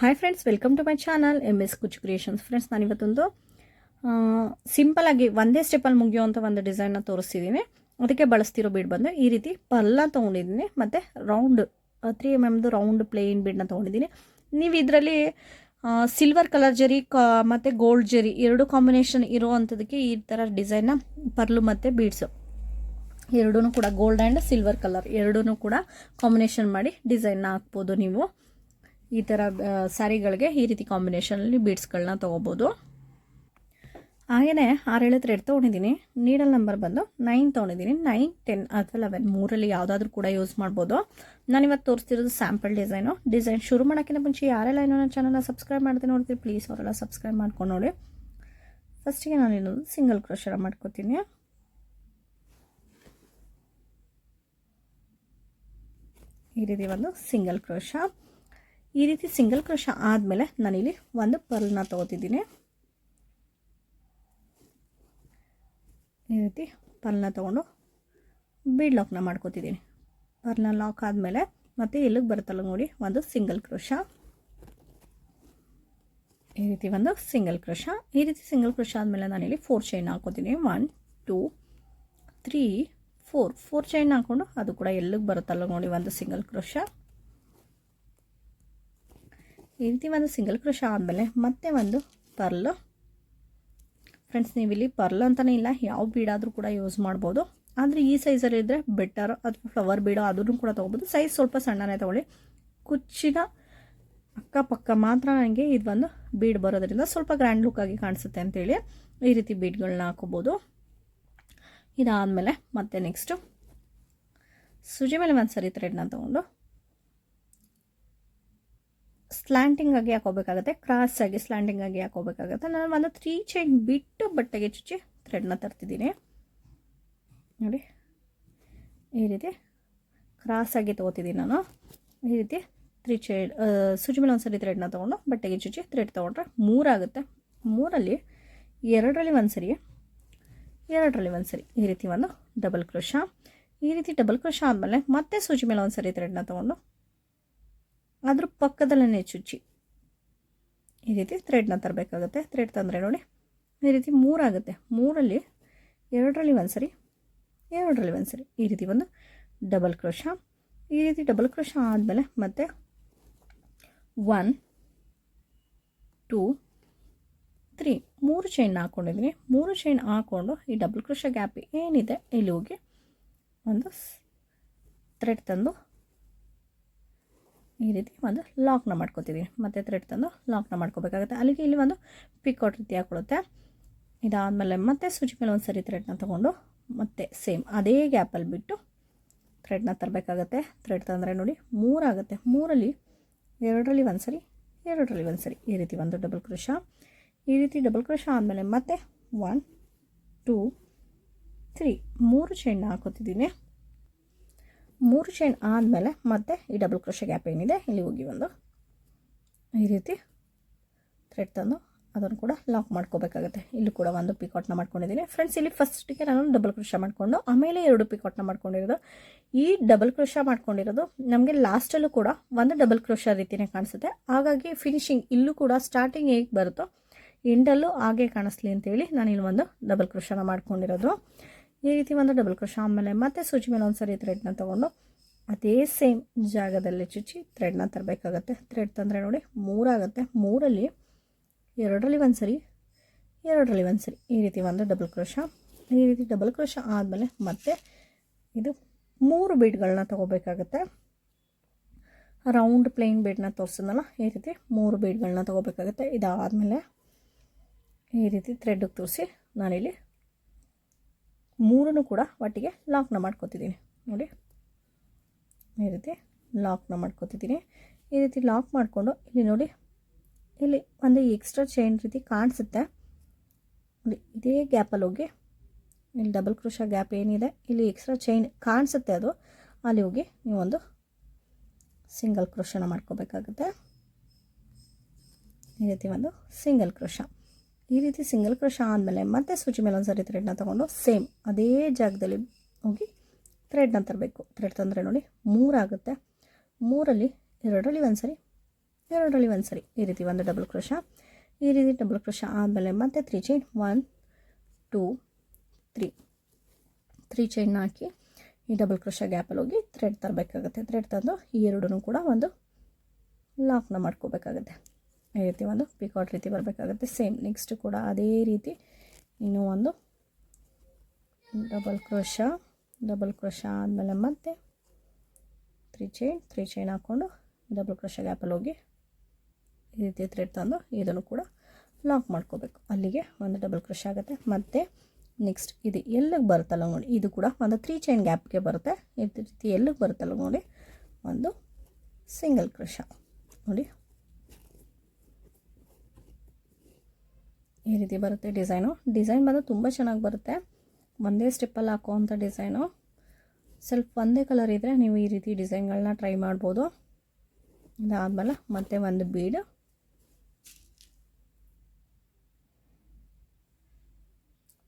Hi friends welcome to my channel M S Kuch creations friends ನಾನಿವತ್ತೊಂದು ಸಿಂಪಲಾಗಿ ಒಂದೇ ಸ್ಟೆಪ್ಪಲ್ಲಿ ಮುಗಿಯುವಂಥ ಒಂದು ಡಿಸೈನ್ನ ತೋರಿಸ್ತಿದ್ದೀನಿ ಅದಕ್ಕೆ ಬಳಸ್ತಿರೋ ಬೀಡ್ ಬಂದು ಈ ರೀತಿ ಪಲ್ಲ ತೊಗೊಂಡಿದ್ದೀನಿ, ಮತ್ತು ರೌಂಡ್ ತ್ರೀ ಎಂ ಎಮ್ದು ರೌಂಡ್ ಪ್ಲೇನ್ ಬೀಡನ್ನ ತೊಗೊಂಡಿದ್ದೀನಿ. ನೀವು ಇದರಲ್ಲಿ ಸಿಲ್ವರ್ ಕಲರ್ ಜರಿ, ಕಾ, ಮತ್ತು ಗೋಲ್ಡ್ ಜರಿ ಎರಡು ಕಾಂಬಿನೇಷನ್ ಇರುವಂತದಕ್ಕೆ ಈ ಥರ ಡಿಸೈನ್ನ ಪರ್ಲು ಮತ್ತು ಬೀಡ್ಸು ಎರಡೂ ಕೂಡ ಗೋಲ್ಡ್ ಆ್ಯಂಡ್ ಸಿಲ್ವರ್ ಕಲರ್ ಎರಡೂ ಕೂಡ ಕಾಂಬಿನೇಷನ್ ಮಾಡಿ ಡಿಸೈನ್ನ ಹಾಕ್ಬೋದು ನೀವು. ಈ ಥರ ಸ್ಯಾರಿಗಳಿಗೆ ಈ ರೀತಿ ಕಾಂಬಿನೇಷನಲ್ಲಿ ಬೀಡ್ಸ್ಗಳನ್ನ ತೊಗೋಬೋದು. ಹಾಗೆಯೇ ಆರೇಳು ಥ್ರೆಡ್ ತೊಗೊಂಡಿದ್ದೀನಿ. ನೀಡಲ್ ನಂಬರ್ ಬಂದು ನೈನ್ ತೊಗೊಂಡಿದ್ದೀನಿ. ನೈನ್ ಟೆನ್ ಅಥವಾ ಲೆವೆನ್ ಮೂರಲ್ಲಿ ಯಾವುದಾದ್ರೂ ಕೂಡ ಯೂಸ್ ಮಾಡ್ಬೋದು. ನಾನಿವತ್ತು ತೋರಿಸ್ತಿರೋದು ಸ್ಯಾಂಪಲ್ ಡಿಸೈನು ಡಿಸೈನ್ ಶುರು ಮಾಡೋಕ್ಕಿಂತ ಮುಂಚೆ ಯಾರೆಲ್ಲ ಏನೋ ನನ್ನ ಚಾನಲ್ನ ಸಬ್ಸ್ಕ್ರೈಬ್ ಮಾಡ್ತೀನಿ ನೋಡ್ತೀರಿ. ಪ್ಲೀಸ್ ಅವರೆಲ್ಲ ಸಬ್ಸ್ಕ್ರೈಬ್ ಮಾಡ್ಕೊಂಡು ನೋಡಿ. ಫಸ್ಟಿಗೆ ನಾನು ಇನ್ನೊಂದು ಸಿಂಗಲ್ ಕ್ರೋಶರ ಮಾಡ್ಕೋತೀನಿ. ಈ ರೀತಿ ಒಂದು ಸಿಂಗಲ್ ಕ್ರೋಶ ಈ ರೀತಿ ಸಿಂಗಲ್ ಕ್ರೋಶ ಆದಮೇಲೆ ನಾನಿಲ್ಲಿ ಒಂದು ಪರ್ಲ್ನ ತೊಗೋತಿದ್ದೀನಿ. ಈ ರೀತಿ ಪರ್ಲ್ನ ತೊಗೊಂಡು ಬೀಡ್ ಲಾಕ್ನ ಮಾಡ್ಕೋತಿದ್ದೀನಿ. ಪರ್ಲ್ನ ಲಾಕ್ ಆದಮೇಲೆ ಮತ್ತು ಎಲ್ಲಿಗೆ ಬರುತ್ತಲ್ಲ ನೋಡಿ, ಒಂದು ಸಿಂಗಲ್ ಕ್ರೋಶ ಈ ರೀತಿ ಒಂದು ಸಿಂಗಲ್ ಕ್ರೋಶ ಈ ರೀತಿ ಸಿಂಗಲ್ ಕ್ರೋಶ ಆದಮೇಲೆ ನಾನಿಲ್ಲಿ ಫೋರ್ ಚೈನ್ ಹಾಕೋತೀನಿ one two three four four chain ಹಾಕ್ಕೊಂಡು ಅದು ಕೂಡ ಎಲ್ಲಿಗೆ ಬರುತ್ತಲ್ಲ ನೋಡಿ, ಒಂದು ಸಿಂಗಲ್ ಕ್ರೋಶ ಈ ರೀತಿ ಒಂದು ಸಿಂಗಲ್ ಕ್ರೋಶ ಆದಮೇಲೆ ಮತ್ತೆ ಒಂದು ಪರ್ಲ್. ಫ್ರೆಂಡ್ಸ್ ನೀವು ಇಲ್ಲಿ ಪರ್ಲ್ ಅಂತಲೇ ಇಲ್ಲ, ಯಾವ ಬೀಡಾದರೂ ಕೂಡ ಯೂಸ್ ಮಾಡ್ಬೋದು. ಆದರೆ ಈ ಸೈಜಲ್ಲಿ ಇದ್ದರೆ ಬೆಟರ್ ಅಥವಾ ಫ್ಲವರ್ ಬೀಡೋ ಅದನ್ನು ಕೂಡ ತೊಗೋಬೋದು. ಸೈಜ್ ಸ್ವಲ್ಪ ಸಣ್ಣನೇ ತೊಗೊಳ್ಳಿ. ಕುಚ್ಚಿನ ಅಕ್ಕಪಕ್ಕ ಮಾತ್ರ ನನಗೆ ಇದು ಒಂದು ಬೀಡ್ ಬರೋದ್ರಿಂದ ಸ್ವಲ್ಪ ಗ್ರ್ಯಾಂಡ್ ಲುಕ್ ಆಗಿ ಕಾಣಿಸುತ್ತೆ ಅಂತೇಳಿ ಈ ರೀತಿ ಬೀಡ್ಗಳನ್ನ ಹಾಕೋಬೋದು. ಇದಾದಮೇಲೆ ಮತ್ತೆ ನೆಕ್ಸ್ಟು ಸುಜಿ ಮೇಲೆ ಒಂದು ಸರಿ ಥ್ರೆಡ್ನ ತೊಗೊಂಡು ಸ್ಲ್ಯಾಂಟಿಂಗ್ ಆಗಿ ಹಾಕೋಬೇಕಾಗತ್ತೆ ಕ್ರಾಸ್ ಆಗಿ ಸ್ಲ್ಯಾಂಟಿಂಗ್ ಆಗಿ ಹಾಕೋಬೇಕಾಗತ್ತೆ. ನಾನು ಒಂದು ತ್ರೀ ಚೈನ್ ಬಿಟ್ಟು ಬಟ್ಟೆಗೆ ಚುಚ್ಚಿ ಥ್ರೆಡ್ನ ತರ್ತಿದ್ದೀನಿ. ನೋಡಿ, ಈ ರೀತಿ ಕ್ರಾಸ್ ಆಗಿ ತೊಗೋತಿದ್ದೀನಿ ನಾನು. ಈ ರೀತಿ ತ್ರೀ ಚೈನ್ ಸುಜಿ ಮೇಲೆ ಒಂದ್ಸರಿ ಥ್ರೆಡ್ನ ತೊಗೊಂಡು ಬಟ್ಟೆಗೆ ಚುಚ್ಚಿ ಥ್ರೆಡ್ ತೊಗೊಂಡ್ರೆ ಮೂರಾಗುತ್ತೆ. ಮೂರಲ್ಲಿ ಎರಡರಲ್ಲಿ ಒಂದು ಸರಿ ಎರಡರಲ್ಲಿ ಒಂದು ಸರಿ ಈ ರೀತಿ ಒಂದು ಡಬಲ್ ಕ್ರೋಶ ಈ ರೀತಿ ಡಬಲ್ ಕ್ರೋಶ ಆದಮೇಲೆ ಮತ್ತೆ ಸೂಜಿ ಮೇಲೆ ಒಂದು ಸರಿ ಥ್ರೆಡ್ನ ತೊಗೊಂಡು ಅದ್ರ ಪಕ್ಕದಲ್ಲೇ ಚುಚ್ಚಿ. ಈ ರೀತಿ ಥ್ರೆಡ್ನ ತರಬೇಕಾಗುತ್ತೆ. ಥ್ರೆಡ್ ತಂದರೆ ನೋಡಿ, ಈ ರೀತಿ ಮೂರಾಗುತ್ತೆ ಮೂರಲ್ಲಿ ಎರಡರಲ್ಲಿ ಒಂದು ಸರಿ, ಎರಡರಲ್ಲಿ ಒಂದು ಸರಿ. ಈ ರೀತಿ ಒಂದು ಡಬಲ್ ಕ್ರೋಶ ಈ ರೀತಿ ಡಬಲ್ ಕ್ರೋಶ ಆದಮೇಲೆ ಮತ್ತೆ ಒನ್ ಟೂ ತ್ರೀ ಮೂರು ಚೈನ್ ಹಾಕ್ಕೊಂಡಿದ್ದೀನಿ ಮೂರು ಚೈನ್ ಹಾಕ್ಕೊಂಡು ಈ ಡಬಲ್ ಕ್ರೋಶ ಗ್ಯಾಪ್ ಏನಿದೆ, ಇಲ್ಲಿ ಹೋಗಿ ಒಂದು ಥ್ರೆಡ್ ತಂದು ಈ ರೀತಿ ಒಂದು ಲಾಕ್ನ ಮಾಡ್ಕೋತೀವಿ. ಮತ್ತು ಥ್ರೆಡ್ ತಂದು ಲಾಕ್ನ ಮಾಡ್ಕೋಬೇಕಾಗುತ್ತೆ. ಅಲ್ಲಿಗೆ ಇಲ್ಲಿ ಒಂದು ಪಿಕ್ಔಟ್ ರೀತಿ ಹಾಕ್ಕೊಳುತ್ತೆ ಇದಾದಮೇಲೆ ಮತ್ತೆ ಸೂಜಿ ಮೇಲೆ ಒಂದು ಸರಿ ಥ್ರೆಡ್ನ ತೊಗೊಂಡು ಮತ್ತೆ ಸೇಮ್ ಅದೇ ಗ್ಯಾಪಲ್ಲಿ ಬಿಟ್ಟು ಥ್ರೆಡ್ನ ತರಬೇಕಾಗತ್ತೆ. ಥ್ರೆಡ್ ತಂದರೆ ನೋಡಿ ಮೂರಾಗುತ್ತೆ ಮೂರಲ್ಲಿ ಎರಡರಲ್ಲಿ ಒಂದು ಸರಿ, ಎರಡರಲ್ಲಿ ಒಂದು ಸರಿ ಈ ರೀತಿ ಒಂದು ಡಬಲ್ ಕ್ರೋಶ ಈ ರೀತಿ ಡಬಲ್ ಕ್ರೋಶ ಆದಮೇಲೆ ಮತ್ತೆ ಒನ್ ಟೂ ತ್ರೀ ಮೂರು ಚೈನ್ನ ಹಾಕೋತಿದ್ದೀನಿ. ಮೂರು ಚೈನ್ ಆದಮೇಲೆ ಮತ್ತೆ ಈ ಡಬಲ್ ಕ್ರೋಶ ಗ್ಯಾಪ್ ಏನಿದೆ, ಇಲ್ಲಿ ಹೋಗಿ ಒಂದು ಈ ರೀತಿ ಥ್ರೆಡ್ ತಂದು ಅದನ್ನು ಕೂಡ ಲಾಕ್ ಮಾಡ್ಕೋಬೇಕಾಗುತ್ತೆ. ಇಲ್ಲಿ ಕೂಡ ಒಂದು ಪಿಕಾಟ್ನ ಮಾಡ್ಕೊಂಡಿದ್ದೀನಿ. ಫ್ರೆಂಡ್ಸ್ ಇಲ್ಲಿ ಫಸ್ಟಿಗೆ ನಾನು ಡಬಲ್ ಕ್ರೋಶ ಮಾಡಿಕೊಂಡು, ಆಮೇಲೆ ಎರಡು ಪಿಕಾಟ್ನ ಮಾಡ್ಕೊಂಡಿರೋದು. ಈ ಡಬಲ್ ಕ್ರೋಶ ಮಾಡ್ಕೊಂಡಿರೋದು ನಮಗೆ ಲಾಸ್ಟಲ್ಲೂ ಕೂಡ ಒಂದು ಡಬಲ್ ಕ್ರೋಶ ರೀತಿಯೇ ಕಾಣಿಸುತ್ತೆ. ಹಾಗಾಗಿ ಫಿನಿಶಿಂಗ್ ಇಲ್ಲೂ ಕೂಡ ಸ್ಟಾರ್ಟಿಂಗ್ ಹೇಗೆ ಬರುತ್ತೋ ಎಂಡಲ್ಲೂ ಹಾಗೆ ಕಾಣಿಸ್ಲಿ ಅಂತೇಳಿ ನಾನು ಇಲ್ಲಿ ಒಂದು ಡಬಲ್ ಕ್ರೋಶನ ಮಾಡ್ಕೊಂಡಿರೋದು. ಈ ರೀತಿ ಒಂದು ಡಬಲ್ ಕ್ರೋಶ ಆಮೇಲೆ ಮತ್ತೆ ಸೂಚಿ ಮೇಲೆ ಒಂದು ಸರಿ ಥ್ರೆಡ್ನ ತೊಗೊಂಡು ಅದೇ ಸೇಮ್ ಜಾಗದಲ್ಲಿ ಚುಚ್ಚಿ ಥ್ರೆಡ್ನ ತರಬೇಕಾಗತ್ತೆ. ಥ್ರೆಡ್ ತಂದರೆ ನೋಡಿ ಮೂರಾಗುತ್ತೆ. ಮೂರಲ್ಲಿ ಎರಡರಲ್ಲಿ ಒಂದು ಸರಿ ಎರಡರಲ್ಲಿ ಒಂದು ಸರಿ ಈ ರೀತಿ ಒಂದು ಡಬಲ್ ಕ್ರೋಶ ಈ ರೀತಿ ಡಬಲ್ ಕ್ರೋಶ ಆದಮೇಲೆ ಮತ್ತೆ ಇದು ಮೂರು ಬೀಡ್ಗಳನ್ನ ತೊಗೋಬೇಕಾಗತ್ತೆ. ರೌಂಡ್ ಪ್ಲೇನ್ ಬೀಡ್ನ ತೋರಿಸಿದ್ನಲ್ಲ ಈ ರೀತಿ ಮೂರು ಬೀಡ್ಗಳನ್ನ ತೊಗೋಬೇಕಾಗತ್ತೆ. ಇದಾದಮೇಲೆ ಈ ರೀತಿ ಥ್ರೆಡ್ಗೆ ತೋರಿಸಿ ನಾನಿಲ್ಲಿ ಮೂರನ್ನು ಕೂಡ ಒಟ್ಟಿಗೆ ಲಾಕ್ನ ಮಾಡ್ಕೊತಿದ್ದೀನಿ. ನೋಡಿ. ಈ ರೀತಿ ಲಾಕ್ನ ಮಾಡ್ಕೊತಿದ್ದೀನಿ. ಈ ರೀತಿ ಲಾಕ್ ಮಾಡಿಕೊಂಡು ಇಲ್ಲಿ ನೋಡಿ. ಇಲ್ಲಿ ಒಂದು ಎಕ್ಸ್ಟ್ರಾ ಚೈನ್ ರೀತಿ ಕಾಣಿಸುತ್ತೆ. ನೋಡಿ, ಇದೇ ಗ್ಯಾಪಲ್ಲಿ ಹೋಗಿ ಇಲ್ಲಿ ಡಬಲ್ ಕ್ರೋಶ ಗ್ಯಾಪ್ ಏನಿದೆ, ಇಲ್ಲಿ ಎಕ್ಸ್ಟ್ರಾ ಚೈನ್ ಕಾಣಿಸುತ್ತೆ ಅದು. ಅಲ್ಲಿ ಹೋಗಿ ನೀವೊಂದು ಸಿಂಗಲ್ ಕ್ರೋಶನ ಮಾಡ್ಕೋಬೇಕಾಗುತ್ತೆ. ಈ ರೀತಿ ಒಂದು ಸಿಂಗಲ್ ಕ್ರೋಶ ಈ ರೀತಿ ಸಿಂಗಲ್ ಕ್ರೋಶ ಆದಮೇಲೆ ಮತ್ತೆ ಸೂಚಿ ಮೇಲೆ ಒಂದು ಥ್ರೆಡ್ನ ತೊಗೊಂಡು ಸೇಮ್ ಅದೇ ಜಾಗದಲ್ಲಿ ಹೋಗಿ ಥ್ರೆಡ್ನ ತರಬೇಕು. ಥ್ರೆಡ್ ತಂದರೆ ನೋಡಿ ಮೂರಾಗುತ್ತೆ ಮೂರಲ್ಲಿ ಎರಡರಲ್ಲಿ ಒಂದು ಸರಿ, ಎರಡರಲ್ಲಿ ಒಂದು ಸರಿ ಈ ರೀತಿ ಒಂದು ಡಬಲ್ ಕ್ರೋಶ ಈ ರೀತಿ ಡಬಲ್ ಕ್ರೋಶ ಆದಮೇಲೆ ಮತ್ತೆ three chain one two three three chain ಹಾಕಿ ಈ ಡಬಲ್ ಕ್ರೋಶ ಗ್ಯಾಪಲ್ಲಿ ಹೋಗಿ ಥ್ರೆಡ್ ತರಬೇಕಾಗುತ್ತೆ. ಥ್ರೆಡ್ ತಂದು ಈ ಎರಡೂ ಕೂಡ ಒಂದು ಲಾಕ್ನ ಮಾಡ್ಕೋಬೇಕಾಗುತ್ತೆ. ಈ ರೀತಿ ಒಂದು ಪಿಕಾಟ್ ರೀತಿ ಬರಬೇಕಾಗುತ್ತೆ. ಸೇಮ್ ನೆಕ್ಸ್ಟ್ ಕೂಡ ಅದೇ ರೀತಿ ಇನ್ನೂ ಒಂದು ಡಬಲ್ ಕ್ರೋಶ ಡಬಲ್ ಕ್ರೋಶ ಆದಮೇಲೆ ಮತ್ತೆ ತ್ರೀ ಚೈನ್ ತ್ರೀ ಚೈನ್ ಹಾಕ್ಕೊಂಡು ಡಬಲ್ ಕ್ರೋಶ ಗ್ಯಾಪಲ್ಲಿ ಹೋಗಿ ಈ ರೀತಿ ಥ್ರೆಡ್ ತಂದು ಇದನ್ನು ಕೂಡ ಲಾಕ್ ಮಾಡ್ಕೋಬೇಕು. ಅಲ್ಲಿಗೆ ಒಂದು ಡಬಲ್ ಕ್ರೋಶ ಆಗುತ್ತೆ. ಮತ್ತು ನೆಕ್ಸ್ಟ್ ಇದು ಎಲ್ಲಿಗೆ ಬರುತ್ತಲ್ಲ ನೋಡಿ, ಇದು ಕೂಡ ಒಂದು ತ್ರೀ ಚೈನ್ ಗ್ಯಾಪ್ಗೆ ಬರುತ್ತೆ. ಈ ರೀತಿ ಎಲ್ಲಿಗೆ ಬರುತ್ತಲ್ಲ ನೋಡಿ, ಒಂದು ಸಿಂಗಲ್ ಕ್ರೋಶ ನೋಡಿ ಈ ರೀತಿ ಬರುತ್ತೆ ಡಿಸೈನು. ಡಿಸೈನ್ ಬಂದು ತುಂಬ ಚೆನ್ನಾಗಿ ಬರುತ್ತೆ. ಒಂದೇ ಸ್ಟೆಪ್ಪಲ್ಲಿ ಹಾಕುವಂಥ ಡಿಸೈನು. ಸ್ವಲ್ಪ ಒಂದೇ ಕಲರ್ ಇದ್ದರೆ ನೀವು ಈ ರೀತಿ ಡಿಸೈನ್ಗಳನ್ನ ಟ್ರೈ ಮಾಡ್ಬೋದು. ಇದಾದ್ಮೇಲೆ ಮತ್ತೆ ಒಂದು ಬೀಡು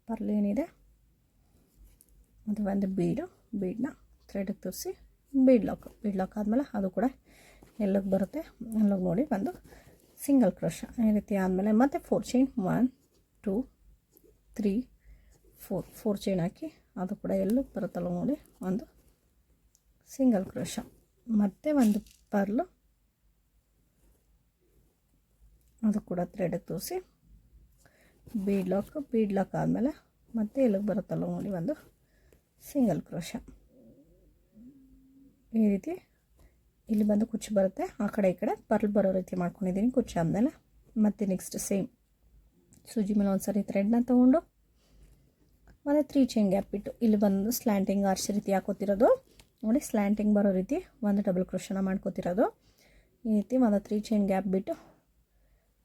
ಪರ್ಲೇನಿದೆ ಏನಿದೆ? ಅದು ಒಂದು ಬೀಡು ಬೀಡನ್ನ ಥ್ರೆಡಿಗೆ ತೋರಿಸಿ ಬೀಡ್ ಲಾಕ್ ಬೀಡ್ ಲಾಕ್ ಆದಮೇಲೆ ಅದು ಕೂಡ ಎಲ್ಲಕ್ಕೆ ಬರುತ್ತೆ. ಎಲ್ಲಕ್ಕೆ ನೋಡಿ ಒಂದು ಸಿಂಗಲ್ ಕ್ರೋಶ ಈ ರೀತಿ ಆದಮೇಲೆ ಮತ್ತೆ four chain one two three four four chain ಹಾಕಿ ಅದು ಕೂಡ ಎಲ್ಲೂ ಬರುತ್ತಲ್ಲ ನೋಡಿ? ಒಂದು ಸಿಂಗಲ್ ಕ್ರೋಶ ಮತ್ತೆ ಒಂದು ಪರ್ಲು ಅದು ಕೂಡ ಥ್ರೆಡ್ ತೋರಿಸಿ. ಬೀಡ್ ಲಾಕ್ ಬೀಡ್ ಲಾಕ್ ಆದಮೇಲೆ ಮತ್ತೆ ಎಲ್ಲಿಗೆ ಬರುತ್ತಲ್ಲ ನೋಡಿ ಒಂದು ಸಿಂಗಲ್ ಕ್ರೋಶ ಈ ರೀತಿ ಇಲ್ಲಿ ಬಂದು ಕುಚ್ಚು ಬರುತ್ತೆ. ಆ ಕಡೆ ಈ ಕಡೆ ಪರ್ಲ್ ಬರೋ ರೀತಿ ಮಾಡ್ಕೊಂಡಿದ್ದೀನಿ. ಕುಚ್ಚು ಆದಮೇಲೆ ಮತ್ತು ನೆಕ್ಸ್ಟ್ ಸೇಮ್ ಸೂಜಿ ಮೇಲೆ ಒಂದು ಸರಿ ಥ್ರೆಡ್ನ ತೊಗೊಂಡು ಮತ್ತು ತ್ರೀ ಚೈನ್ ಗ್ಯಾಪ್ ಬಿಟ್ಟು ಇಲ್ಲಿ ಬಂದು ಸ್ಲ್ಯಾಂಟಿಂಗ್ ಆರ್ಚ್ ರೀತಿ ಹಾಕೋತಿರೋದು. ನೋಡಿ ಸ್ಲ್ಯಾಂಟಿಂಗ್ ಬರೋ ರೀತಿ ಒಂದು ಡಬಲ್ ಕ್ರೋಶನ ಮಾಡ್ಕೋತಿರೋದು. ಈ ರೀತಿ ಒಂದು ತ್ರೀ ಚೈನ್ ಗ್ಯಾಪ್ ಬಿಟ್ಟು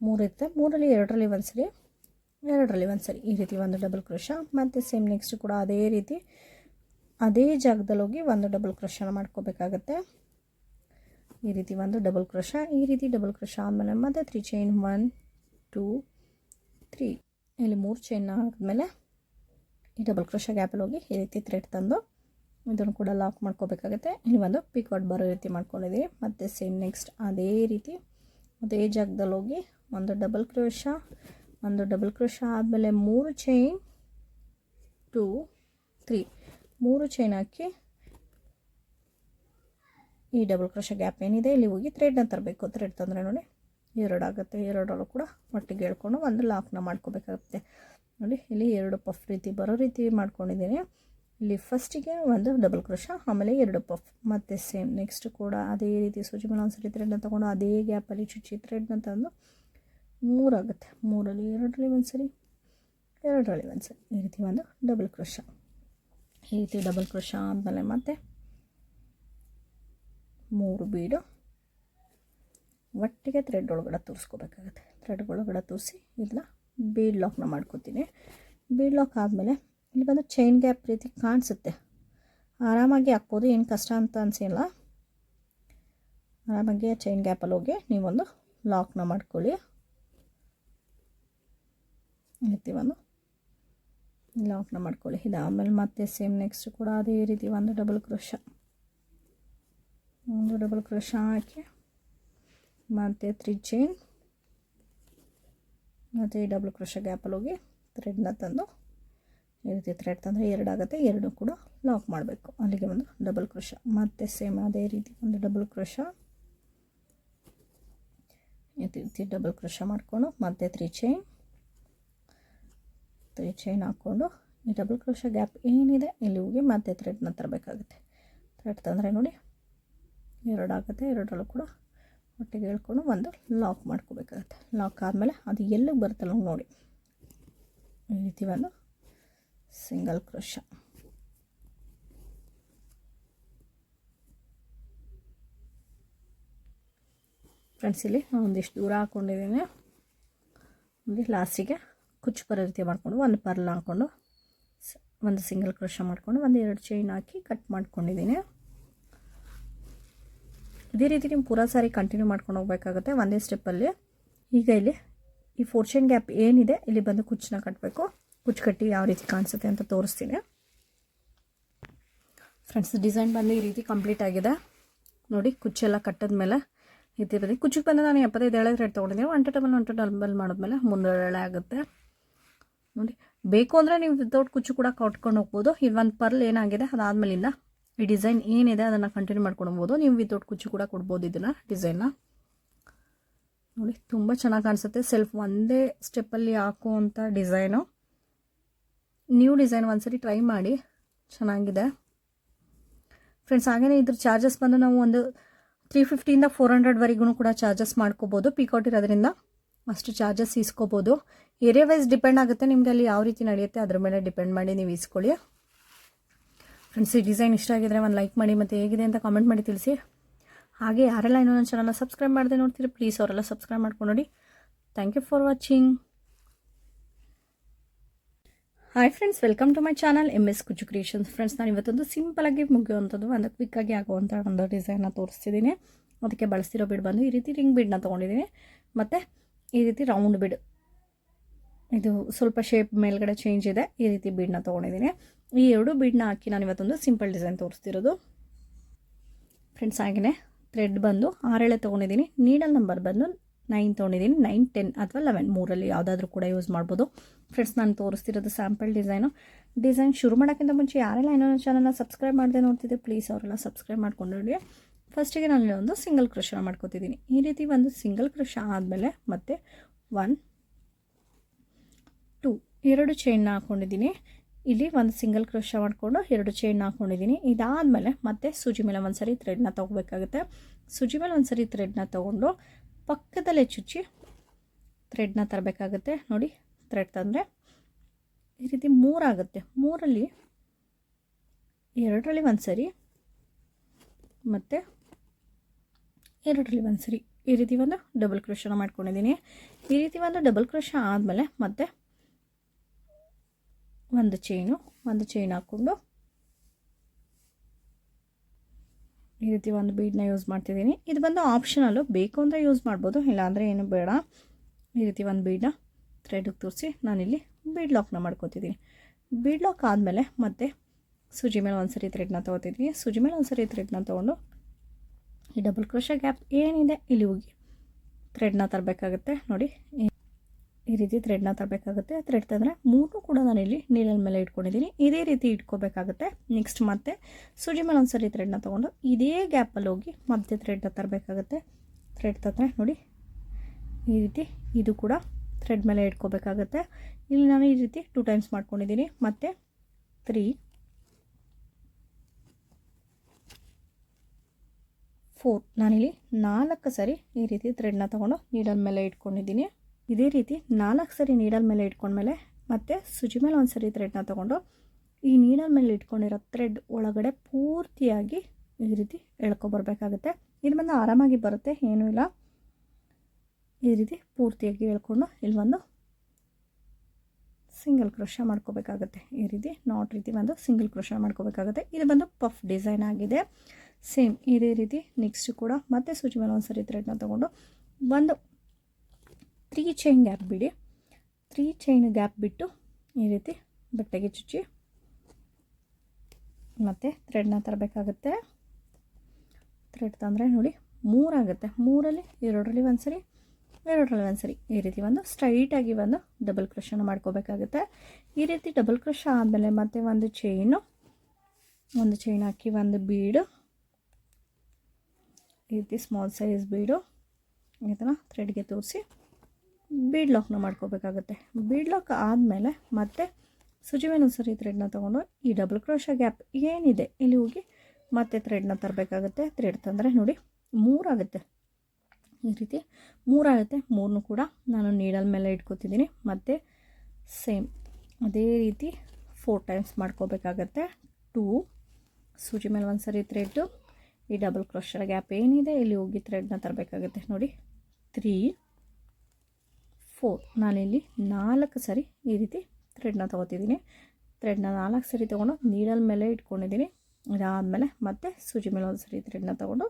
ಮೂರು ಇರುತ್ತೆ. ಮೂರಲ್ಲಿ ಎರಡರಲ್ಲಿ ಒಂದು ಸರಿ ಎರಡರಲ್ಲಿ ಒಂದು ಸರಿ ಈ ರೀತಿ ಒಂದು ಡಬಲ್ ಕ್ರೋಶ ಮತ್ತು ಸೇಮ್ ನೆಕ್ಸ್ಟ್ ಕೂಡ ಅದೇ ರೀತಿ, ಅದೇ ಜಾಗದಲ್ಲಿ ಹೋಗಿ ಒಂದು ಡಬಲ್ ಕ್ರೋಶನ ಮಾಡ್ಕೋಬೇಕಾಗತ್ತೆ. ಈ ರೀತಿ ಒಂದು ಡಬಲ್ ಕ್ರೋಶ ಈ ರೀತಿ ಡಬಲ್ ಕ್ರೋಶ ಆದಮೇಲೆ ಮತ್ತೆ three chain one two three ಇಲ್ಲಿ ಮೂರು ಚೈನ್ ಹಾಕಿದ್ಮೇಲೆ ಈ ಡಬಲ್ ಕ್ರೋಶ ಗ್ಯಾಪಲ್ಲಿ ಹೋಗಿ ಈ ರೀತಿ ಥ್ರೆಡ್ ತಂದು ಇದನ್ನು ಕೂಡ ಲಾಕ್ ಮಾಡ್ಕೋಬೇಕಾಗುತ್ತೆ. ಇಲ್ಲಿ ಒಂದು ಪಿಕಾಟ್ ಬರೋ ರೀತಿ ಮಾಡ್ಕೊಂಡಿದ್ದೀವಿ. ಮತ್ತು ಸೇಮ್ ನೆಕ್ಸ್ಟ್ ಅದೇ ರೀತಿ ಅದೇ ಜಾಗದಲ್ಲಿ ಹೋಗಿ ಒಂದು ಡಬಲ್ ಕ್ರೋಶ ಒಂದು ಡಬಲ್ ಕ್ರೋಶ ಆದಮೇಲೆ ಮೂರು ಚೈನ್ ಟೂ ತ್ರೀ ಮೂರು ಚೈನ್ ಹಾಕಿ ಈ ಡಬಲ್ ಕ್ರೋಶ ಗ್ಯಾಪ್ ಏನಿದೆ, ಇಲ್ಲಿ ಹೋಗಿ ಥ್ರೆಡ್ನ ತರಬೇಕು. ಥ್ರೆಡ್ ತಂದರೆ ನೋಡಿ ಎರಡು ಆಗುತ್ತೆ ಎರಡರಲ್ಲೂ ಕೂಡ ಒಟ್ಟಿಗೆ ಹೇಳ್ಕೊಂಡು ಒಂದು ಲಾಕ್ನ ಮಾಡ್ಕೋಬೇಕಾಗುತ್ತೆ. ನೋಡಿ, ಇಲ್ಲಿ ಎರಡು ಪಫ್ ರೀತಿ ಬರೋ ರೀತಿ ಮಾಡ್ಕೊಂಡಿದ್ದೀನಿ. ಇಲ್ಲಿ ಫಸ್ಟಿಗೆ ಒಂದು ಡಬಲ್ ಕ್ರೋಶ ಆಮೇಲೆ ಎರಡು ಪಫ್ ಮತ್ತು ಸೇಮ್ ನೆಕ್ಸ್ಟ್ ಕೂಡ ಅದೇ ರೀತಿ ಸೂಜಿ ಮೇಲೆ ಒಂದ್ಸರಿ ಥ್ರೆಡ್ನ ತೊಗೊಂಡು ಅದೇ ಗ್ಯಾಪಲ್ಲಿ ಚುಚ್ಚಿ ಥ್ರೆಡ್ನ ತಂದು ಮೂರಾಗುತ್ತೆ. ಮೂರಲ್ಲಿ, ಎರಡರಲ್ಲಿ ಒಂದು ಸರಿ ಎರಡರಲ್ಲಿ ಒಂದು ಸರಿ ಈ ರೀತಿ ಒಂದು ಡಬಲ್ ಕ್ರೋಶ ಈ ರೀತಿ ಡಬಲ್ ಕ್ರೋಶ ಆದಮೇಲೆ ಮತ್ತೆ ಮೂರು ಬೀಡು. ಒಟ್ಟಿಗೆ ಥ್ರೆಡ್ ಒಳಗಡೆ ತೋರಿಸ್ಕೋಬೇಕಾಗತ್ತೆ. ಥ್ರೆಡ್ ಒಳಗಡೆ ತೋರಿಸಿ ಇದನ್ನ ಬೀಡ್ ಲಾಕ್ನ ಮಾಡ್ಕೊತೀನಿ. ಬೀಡ್ ಲಾಕ್ ಆದಮೇಲೆ ಇಲ್ಲಿ ಬಂದು ಚೈನ್ ಗ್ಯಾಪ್ ರೀತಿ ಕಾಣಿಸುತ್ತೆ. ಆರಾಮಾಗಿ ಹಾಕ್ಬೋದು, ಏನು ಕಷ್ಟ ಅಂತ ಅನಿಸಿಲ್ಲ. ಆರಾಮಾಗಿ ಚೈನ್ ಗ್ಯಾಪಲ್ಲಿ ಹೋಗಿ ನೀವೊಂದು ಲಾಕ್ನ ಮಾಡ್ಕೊಳ್ಳಿ. ರೀತಿ ಒಂದು ಲಾಕ್ನ ಮಾಡ್ಕೊಳ್ಳಿ. ಇದಾದಮೇಲೆ ಮತ್ತೆ ಸೇಮ್ ನೆಕ್ಸ್ಟ್ ಕೂಡ ಅದೇ ರೀತಿ ಒಂದು ಡಬಲ್ ಕ್ರೋಶ ಒಂದು ಡಬಲ್ ಕ್ರೋಶ ಹಾಕಿ ಮತ್ತು ತ್ರೀ ಚೈನ್ ಮತ್ತು ಈ ಡಬಲ್ ಕ್ರೋಶ ಗ್ಯಾಪಲ್ಲಿ ಹೋಗಿ ಥ್ರೆಡ್ನ ತಂದು ಈ ರೀತಿ ಥ್ರೆಡ್ ತಂದರೆ ಎರಡು ಆಗುತ್ತೆ, ಎರಡು ಕೂಡ ಲಾಕ್ ಮಾಡಬೇಕು. ಅಲ್ಲಿಗೆ ಒಂದು ಡಬಲ್ ಕ್ರೋಶ ಮತ್ತು ಸೇಮ್ ಅದೇ ರೀತಿ ಒಂದು ಡಬಲ್ ಕ್ರೋಶ ಈ ರೀತಿ ಡಬಲ್ ಕ್ರೋಶ ಮಾಡಿಕೊಂಡು ಮತ್ತೆ ತ್ರೀ ಚೈನ್ ತ್ರೀ ಚೈನ್ ಹಾಕ್ಕೊಂಡು ಈ ಡಬಲ್ ಕ್ರೋಶ ಗ್ಯಾಪ್ ಏನಿದೆ, ಇಲ್ಲಿ ಹೋಗಿ ಮತ್ತೆ ಥ್ರೆಡ್ನ ತರಬೇಕಾಗುತ್ತೆ. ಥ್ರೆಡ್ ತಂದರೆ ನೋಡಿ ಎರಡು ಎರಡರಲ್ಲೂ ಕೂಡ ಒಟ್ಟಿಗೆ ಹೇಳ್ಕೊಂಡು ಒಂದು ಲಾಕ್ ಮಾಡ್ಕೋಬೇಕಾಗತ್ತೆ. ಲಾಕ್ ಆದಮೇಲೆ ಅದು ಎಲ್ಲಿಗೆ ಬರುತ್ತಲ್ಲ ನೋಡಿ. ಈ ರೀತಿ ಒಂದು ಸಿಂಗಲ್ ಕ್ರೋಶ ಫ್ರೆಂಡ್ಸ್ ಇಲ್ಲಿ ಒಂದಿಷ್ಟು ದೂರ ಹಾಕ್ಕೊಂಡಿದ್ದೀನಿ ಒಂದು ಲಾಸ್ಟಿಗೆ ಕುಚ್ಚು ಬರೋ ರೀತಿ ಮಾಡಿಕೊಂಡು ಒಂದು ಪರ್ಲ್ ಹಾಕ್ಕೊಂಡು ಒಂದು ಸಿಂಗಲ್ ಕ್ರೋಶ ಮಾಡಿಕೊಂಡು ಒಂದು ಎರಡು ಚೈನ್ ಹಾಕಿ ಕಟ್ ಮಾಡ್ಕೊಂಡಿದ್ದೀನಿ. ಇದೇ ರೀತಿ ನೀವು ಪೂರಾ ಸಾರಿ ಕಂಟಿನ್ಯೂ ಮಾಡ್ಕೊಂಡು ಹೋಗ್ಬೇಕಾಗುತ್ತೆ, ಒಂದೇ ಸ್ಟೆಪ್ಪಲ್ಲಿ ಈಗ ಇಲ್ಲಿ ಈ ಫೋರ್ಚನ್ ಗ್ಯಾಪ್ ಏನಿದೆ, ಇಲ್ಲಿ ಬಂದು ಕುಚ್ಚನ್ನ ಕಟ್ಟಬೇಕು ಕುಚ್ಚು ಕಟ್ಟಿ ಯಾವ ರೀತಿ ಕಾಣಿಸುತ್ತೆ ಅಂತ ತೋರಿಸ್ತೀನಿ. ಫ್ರೆಂಡ್ಸ್ ಡಿಸೈನ್ ಬಂದು ಈ ರೀತಿ ಕಂಪ್ಲೀಟ್ ಆಗಿದೆ. ನೋಡಿ, ಕುಚ್ಚೆಲ್ಲ ಕಟ್ಟಿದ್ಮೇಲೆ ಇದೇ ಬಂದು ಕುಚ್ಚಿಗೆ ಬಂದು ನಾನು ಎಪ್ಪತ್ತೈದು ಎಳೆ ರೇಟ್ ತೊಗೊಂಡಿದ್ದೀನಿ. One two double one two double ಮಾಡಿದ್ಮೇಲೆ ಮುನ್ನೂರು ಎಳೆ ಆಗುತ್ತೆ. ನೋಡಿ, ಬೇಕು ಅಂದರೆ ನೀವು ವಿತೌಟ್ ಕುಚ್ಚು ಕೂಡ ಕಟ್ಕೊಂಡು ಹೋಗ್ಬೋದು. ಇಲ್ಲಿ ಒಂದು ಪರ್ಲ್ ಏನಾಗಿದೆ, ಅದಾದಮೇಲಿಂದ ಈ ಡಿಸೈನ್ ಏನಿದೆ ಅದನ್ನು ಕಂಟಿನ್ಯೂ ಮಾಡ್ಕೊಳ್ಬೋದು. ನೀವು ವಿತೌಟ್ ಕುಚ್ಚು ಕೂಡ ಕೊಡ್ಬೋದು ಇದನ್ನು ಡಿಸೈನ್ನ ನೋಡಿ, ತುಂಬ ಚೆನ್ನಾಗಿ ಕಾಣಿಸುತ್ತೆ. ಸೆಲ್ಫ್ ಒಂದೇ ಸ್ಟೆಪ್ಪಲ್ಲಿ ಹಾಕುವಂಥ ಡಿಸೈನು ನ್ಯೂ ಡಿಸೈನ್ ಒಂದ್ಸರಿ ಟ್ರೈ ಮಾಡಿ. ಚೆನ್ನಾಗಿದೆ. ಫ್ರೆಂಡ್ಸ್ ಹಾಗೆಯೇ ಇದ್ರ ಚಾರ್ಜಸ್ ಬಂದು ನಾವು ಒಂದು ತ್ರೀ ಫಿಫ್ಟಿಯಿಂದ ಫೋರ್ ಹಂಡ್ರೆಡ್ವರೆಗೂ ಕೂಡ ಚಾರ್ಜಸ್ ಮಾಡ್ಕೋಬೋದು. ಪಿಕೌಟ್ ಇರೋದ್ರಿಂದ ಅಷ್ಟು ಚಾರ್ಜಸ್ ಇಸ್ಕೋಬೋದು ಏರಿಯಾ ವೈಸ್ ಡಿಪೆಂಡ್ ಆಗುತ್ತೆ ನಿಮಗೆ ಅಲ್ಲಿ ಯಾವ ರೀತಿ ನಡೆಯುತ್ತೆ, ಅದ್ರ ಮೇಲೆ ಡಿಪೆಂಡ್ ಮಾಡಿ ನೀವು ಇಸ್ಕೊಳ್ಳಿ ಫ್ರೆಂಡ್ಸ್ ಈ ಡಿಸೈನ್ ಇಷ್ಟ ಆಗಿದ್ರೆ ಒಂದು ಲೈಕ್ ಮಾಡಿ ಮತ್ತು ಹೇಗಿದೆ ಅಂತ ಕಾಮೆಂಟ್ ಮಾಡಿ ತಿಳಿಸಿ. ಹಾಗೆ ಯಾರೆಲ್ಲ ಇನ್ನೂ ನನ್ನ ಚಾನಲ್ನ ಸಬ್ಸ್ಕ್ರೈಬ್ ಮಾಡದೆ ನೋಡ್ತೀರಿ ಪ್ಲೀಸ್ ಅವರೆಲ್ಲ ಸಬ್ಸ್ಕ್ರೈಬ್ ಮಾಡ್ಕೊಂಡು ನೋಡಿ. Thank you for watching hi friends welcome to my channel M S Kuchu creations friends ನಾನು ಇವತ್ತೊಂದು ಸಿಂಪಲಾಗಿ ಮುಗಿಯುವಂಥದ್ದು, ಒಂದು ಕ್ವಿಕ್ಕಾಗಿ ಆಗುವಂಥ ಒಂದು ಡಿಸೈನ್ನ ತೋರಿಸ್ತಿದ್ದೀನಿ. ಅದಕ್ಕೆ ಬಳಸ್ತಿರೋ ಬಿಡ್ ಬಂದು ಈ ರೀತಿ ರಿಂಗ್ ಬಿಡ್ನ ತೊಗೊಂಡಿದ್ದೀನಿ ಮತ್ತು ಈ ರೀತಿ ರೌಂಡ್ ಬಿಡ್ ಇದು ಸ್ವಲ್ಪ ಶೇಪ್ ಮೇಲ್ಗಡೆ ಚೇಂಜ್ ಇದೆ, ಈ ರೀತಿ ಬೀಡನ್ನ ತೊಗೊಂಡಿದ್ದೀನಿ ಈ ಎರಡು ಬಿಡ್ನ ಹಾಕಿ ನಾನು ಇವತ್ತೊಂದು ಸಿಂಪಲ್ ಡಿಸೈನ್ ತೋರಿಸ್ತಿರೋದು. ಫ್ರೆಂಡ್ಸ್ ಹಾಗೆಯೇ ಥ್ರೆಡ್ ಬಂದು ಆರೇಳೆ ತೊಗೊಂಡಿದ್ದೀನಿ. ನೀಡಲ್ ನಂಬರ್ ಬಂದು ನೈನ್ ತೊಗೊಂಡಿದ್ದೀನಿ. ನೈನ್ ಟೆನ್ ಅಥವಾ ಲೆವೆನ್ ಮೂರಲ್ಲಿ ಯಾವುದಾದ್ರೂ ಕೂಡ ಯೂಸ್ ಮಾಡ್ಬೋದು. ಫ್ರೆಂಡ್ಸ್, ನಾನು ತೋರಿಸ್ತಿರೋದು ಸ್ಯಾಂಪಲ್ ಡಿಸೈನು ಡಿಸೈನ್ ಶುರು ಮಾಡೋಕ್ಕಿಂತ ಮುಂಚೆ ಯಾರೆಲ್ಲ ಇನ್ನೊಂದು ಚಾನಲ್ನ ಸಬ್ಸ್ಕ್ರೈಬ್ ಮಾಡದೆ ನೋಡ್ತಿದ್ದೆ ಪ್ಲೀಸ್ ಅವರೆಲ್ಲ ಸಬ್ಸ್ಕ್ರೈಬ್ ಮಾಡ್ಕೊಂಡು ಫಸ್ಟಿಗೆ ನಾನು ಒಂದು ಸಿಂಗಲ್ ಕ್ರಷ ಮಾಡ್ಕೋತಿದ್ದೀನಿ. ಈ ರೀತಿ ಒಂದು ಸಿಂಗಲ್ ಕ್ರಷ ಆದಮೇಲೆ ಮತ್ತೆ ಒನ್ ಟು ಎರಡು ಚೈನ್ನ ಹಾಕ್ಕೊಂಡಿದ್ದೀನಿ ಇಲ್ಲಿ ಒಂದು ಸಿಂಗಲ್ ಕ್ರೋಶ ಮಾಡಿಕೊಂಡು ಎರಡು ಚೈನ್ ಹಾಕ್ಕೊಂಡಿದ್ದೀನಿ ಇದಾದಮೇಲೆ ಮತ್ತೆ ಸೂಜಿ ಮೇಲೆ ಒಂದು ಸರಿ ಥ್ರೆಡ್ನ ತೊಗೋಬೇಕಾಗುತ್ತೆ. ಸೂಜಿ ಮೇಲೆ ಒಂದು ಸರಿ ಥ್ರೆಡ್ನ ತೊಗೊಂಡು ಪಕ್ಕದಲ್ಲೇ ಚುಚ್ಚಿ ಥ್ರೆಡ್ನ ತರಬೇಕಾಗುತ್ತೆ. ನೋಡಿ ಥ್ರೆಡ್ ತಂದರೆ ಈ ರೀತಿ ಮೂರಾಗುತ್ತೆ ಮೂರಲ್ಲಿ ಎರಡರಲ್ಲಿ ಒಂದು ಸರಿ ಮತ್ತು ಎರಡರಲ್ಲಿ ಒಂದು ಸರಿ ಈ ರೀತಿ ಒಂದು ಡಬಲ್ ಕ್ರೋಶನ ಮಾಡ್ಕೊಂಡಿದ್ದೀನಿ. ಈ ರೀತಿ ಒಂದು ಡಬಲ್ ಕ್ರೋಶ ಆದಮೇಲೆ ಮತ್ತೆ ಒಂದು ಚೈನು ಒಂದು ಚೈನ್ ಹಾಕ್ಕೊಂಡು ಈ ರೀತಿ ಒಂದು ಬೀಡ್ನ ಯೂಸ್ ಮಾಡ್ತಿದ್ದೀನಿ. ಇದು ಬಂದು ಆಪ್ಷನಲ್ಲು ಬೇಕು ಅಂದರೆ ಯೂಸ್ ಮಾಡ್ಬೋದು ಇಲ್ಲಾಂದರೆ ಏನು ಬೇಡ. ಈ ರೀತಿ ಒಂದು ಬೀಡನ್ನ ಥ್ರೆಡಿಗೆ ತೋರಿಸಿ ನಾನಿಲ್ಲಿ ಬೀಡ್ ಲಾಕ್ನ ಮಾಡ್ಕೋತಿದ್ದೀನಿ. ಬೀಡ್ ಲಾಕ್ ಆದಮೇಲೆ ಮತ್ತೆ ಸೂಜಿ ಮೇಲೆ ಒಂದು ಸರಿ ಥ್ರೆಡ್ನ ತೊಗೋತಿದ್ವಿ. ಸೂಜಿ ಮೇಲೆ ಒಂದು ಸರಿ ಥ್ರೆಡ್ನ ತೊಗೊಂಡು ಈ ಡಬಲ್ ಕ್ರೋಶ ಗ್ಯಾಪ್ ಏನಿದೆ, ಇಲ್ಲಿ ಹೋಗಿ ಥ್ರೆಡ್ನ ತರಬೇಕಾಗುತ್ತೆ. ನೋಡಿ ಈ ರೀತಿ ಥ್ರೆಡ್ನ ತರಬೇಕಾಗುತ್ತೆ. ಥ್ರೆಡ್ ತಂದರೆ ಮೂರು ಕೂಡ ನಾನು ಇಲ್ಲಿ ನೀರಲ್ಲಿ ಮೇಲೆ ಇಟ್ಕೊಂಡಿದ್ದೀನಿ. ಇದೇ ರೀತಿ ಇಟ್ಕೋಬೇಕಾಗುತ್ತೆ. ನೆಕ್ಸ್ಟ್ ಮತ್ತೆ ಸೂಜಿ ಮೇಲೆ ಒಂದು ಸರಿ ಥ್ರೆಡ್ನ ತೊಗೊಂಡು ಇದೇ ಗ್ಯಾಪಲ್ಲಿ ಹೋಗಿ ಮತ್ತೆ ಥ್ರೆಡ್ನ ತರಬೇಕಾಗುತ್ತೆ. ಥ್ರೆಡ್ ತಂದರೆ ನೋಡಿ, ಈ ರೀತಿ ಇದು ಕೂಡ ಥ್ರೆಡ್ ಮೇಲೆ ಇಟ್ಕೋಬೇಕಾಗುತ್ತೆ. ಇಲ್ಲಿ ನಾನು ಈ ರೀತಿ ಟೂ ಟೈಮ್ಸ್ ಮಾಡ್ಕೊಂಡಿದ್ದೀನಿ. ಮತ್ತು ತ್ರೀ ಫೋರ್ ನಾನಿಲ್ಲಿ ನಾಲ್ಕು ಸರಿ ಈ ರೀತಿ ಥ್ರೆಡ್ನ ತೊಗೊಂಡು ನೀಡಲ್ ಮೇಲೆ ಇಟ್ಕೊಂಡಿದ್ದೀನಿ. ಇದೇ ರೀತಿ ನಾಲ್ಕು ಸರಿ ನೀಡಲ್ ಮೇಲೆ ಇಟ್ಕೊಂಡ್ಮೇಲೆ ಮತ್ತು ಸುಜಿ ಮೇಲೆ ಒಂದು ಸರಿ ಥ್ರೆಡ್ನ ತೊಗೊಂಡು ಈ ನೀಡಲ್ ಮೇಲೆ ಇಟ್ಕೊಂಡಿರೋ ಥ್ರೆಡ್ ಒಳಗಡೆ ಪೂರ್ತಿಯಾಗಿ ಈ ರೀತಿ ಎಳ್ಕೊಬರ್ಬೇಕಾಗುತ್ತೆ ಇದು ಬಂದು ಆರಾಮಾಗಿ ಬರುತ್ತೆ, ಏನೂ ಇಲ್ಲ. ಈ ರೀತಿ ಪೂರ್ತಿಯಾಗಿ ಎಳ್ಕೊಂಡು ಇಲ್ಲಿ ಒಂದು ಸಿಂಗಲ್ ಕ್ರೋಶ ಮಾಡ್ಕೋಬೇಕಾಗುತ್ತೆ. ಈ ರೀತಿ ನಾಟ್ ರೀತಿ ಒಂದು ಸಿಂಗಲ್ ಕ್ರೋಶ ಮಾಡ್ಕೋಬೇಕಾಗುತ್ತೆ. ಇದು ಬಂದು ಪಫ್ ಡಿಸೈನ್ ಆಗಿದೆ. ಸೇಮ್ ಇದೇ ರೀತಿ ನೆಕ್ಸ್ಟ್ ಕೂಡ ಮತ್ತೆ ಸೂಜಿ ಮೇಲೆ ಒಂದು ಸರಿ ಥ್ರೆಡ್ನ ತೊಗೊಂಡು ಒಂದು ತ್ರೀ ಚೈನ್ ಗ್ಯಾಪ್ ಬಿಡಿ. ತ್ರೀ ಚೈನ್ ಗ್ಯಾಪ್ ಬಿಟ್ಟು ಈ ರೀತಿ ಬಟ್ಟೆಗೆ ಚುಚ್ಚಿ. ಮತ್ತು ಥ್ರೆಡ್ನ ತರಬೇಕಾಗುತ್ತೆ. ಥ್ರೆಡ್ ತಂದರೆ ನೋಡಿ ಮೂರಾಗುತ್ತೆ ಮೂರಲ್ಲಿ, ಎರಡರಲ್ಲಿ ಒಂದು ಸರಿ ಎರಡರಲ್ಲಿ ಒಂದು ಸರಿ ಈ ರೀತಿ ಒಂದು ಸ್ಟ್ರೈಟಾಗಿ ಒಂದು ಡಬಲ್ ಕ್ರಷನ್ನು ಮಾಡ್ಕೋಬೇಕಾಗುತ್ತೆ. ಈ ರೀತಿ ಡಬಲ್ ಕ್ರಷ್ ಆದಮೇಲೆ ಮತ್ತೆ ಒಂದು ಚೈನು ಒಂದು ಚೈನ್ ಹಾಕಿ ಒಂದು ಬೀಡು ಈ ರೀತಿ ಸ್ಮಾಲ್ ಸೈಜ್ ಬೀಡು ಇದನ್ನು ಥ್ರೆಡ್ಗೆ ತೋರಿಸಿ. ಬೀಡ್ ಲಾಕ್ನ ಮಾಡ್ಕೋಬೇಕಾಗುತ್ತೆ. ಬೀಡ್ ಲಾಕ್ ಆದಮೇಲೆ ಮತ್ತೆ ಮೇಲೆ ಸರಿ ಥ್ರೆಡ್ನ ತೊಗೊಂಡು ಈ ಡಬಲ್ ಕ್ರೋಶ ಗ್ಯಾಪ್ ಏನಿದೆ, ಇಲ್ಲಿ ಹೋಗಿ ಮತ್ತೆ ಥ್ರೆಡ್ನ ತರಬೇಕಾಗುತ್ತೆ. ಥ್ರೆಡ್ ತಂದರೆ ನೋಡಿ ಮೂರಾಗುತ್ತೆ ಈ ರೀತಿ ಮೂರಾಗುತ್ತೆ ಮೂರನ್ನು ಕೂಡ ನಾನು ನೀಡಲ್ ಮೇಲೆ ಇಟ್ಕೋತಿದ್ದೀನಿ. ಮತ್ತು ಸೇಮ್ ಅದೇ ರೀತಿ ಫೋರ್ ಟೈಮ್ಸ್ ಮಾಡ್ಕೋಬೇಕಾಗತ್ತೆ. ಟೂ ಸೂಜಿ ಮೇಲೆ ಒಂದು ಸರಿ ಥ್ರೆಡ್ಡು ಈ ಡಬಲ್ ಕ್ರೋಶರ್ ಗ್ಯಾಪ್ ಏನಿದೆ, ಇಲ್ಲಿ ಹೋಗಿ ಥ್ರೆಡ್ನ ತರಬೇಕಾಗುತ್ತೆ. ನೋಡಿ ತ್ರೀ ಫೋರ್ ನಾನಿಲ್ಲಿ ನಾಲ್ಕು ಸರಿ ಈ ರೀತಿ ಥ್ರೆಡ್ನ ತೊಗೋತಿದ್ದೀನಿ. ಥ್ರೆಡ್ನ ನಾಲ್ಕು ಸರಿ ತೊಗೊಂಡು ನೀಡಲ್ ಮೇಲೆ ಇಟ್ಕೊಂಡಿದ್ದೀನಿ. ಇದಾದಮೇಲೆ ಮತ್ತೆ ಸೂಜಿ ಮೇಲೆ ಒಂದು ಸರಿ ಥ್ರೆಡ್ನ ತೊಗೊಂಡು